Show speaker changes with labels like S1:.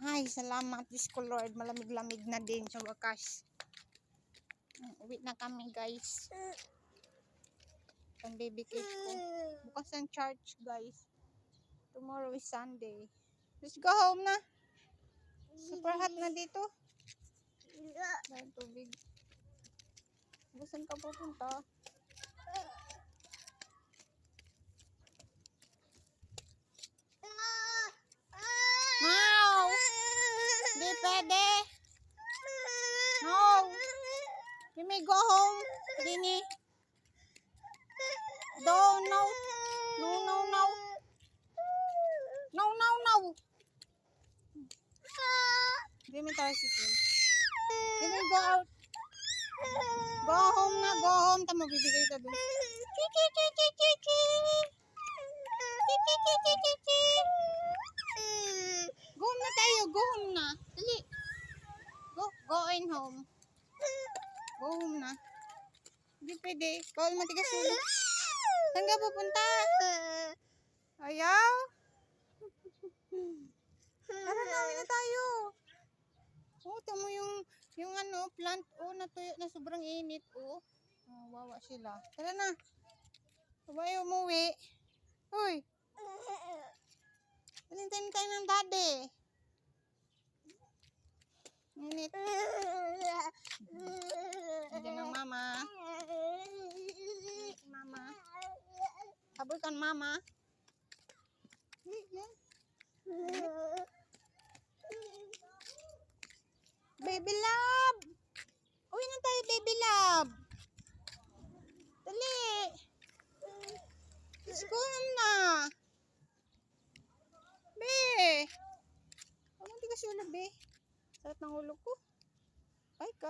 S1: Ay, salamat Diyos ko Lord. Malamig-lamig na din sa wakas. Uwi na kami guys. Ang baby cake ko. Bukas ang church guys. Tomorrow is Sunday. Let's go home na. Super hot na dito. Dahil tubig. Saan ka pupunta? No! Di pwede. No! May go home. Dini. Do, no. No, no, no. No, no, no. Give me tricycle. Give me go out. Go home na, go home. Tama, bibigay ka chi. Chi, chi, chi, chi, chi, chi. Go home na tayo, go home na. Dali. Go, go in home. Home na. Hindi pwede. Bawal matigas ulo. Saan ka pupunta? Ayaw? Tara na, na tayo. Oh, tamo yung, yung ano, plant, oh, natuyo na sobrang init, oh. Oh, wawa sila. Tara na. Sabay umuwi. Uy. Balintay tayo ng daddy. Init. Nandiyan ang mama. Mama. Kan mama. Baby love. Uwi na tayo, baby love. Dali. Go na. Be. Huwag mo tigas yung be. Sakit ng ulo ko. Ay, ka.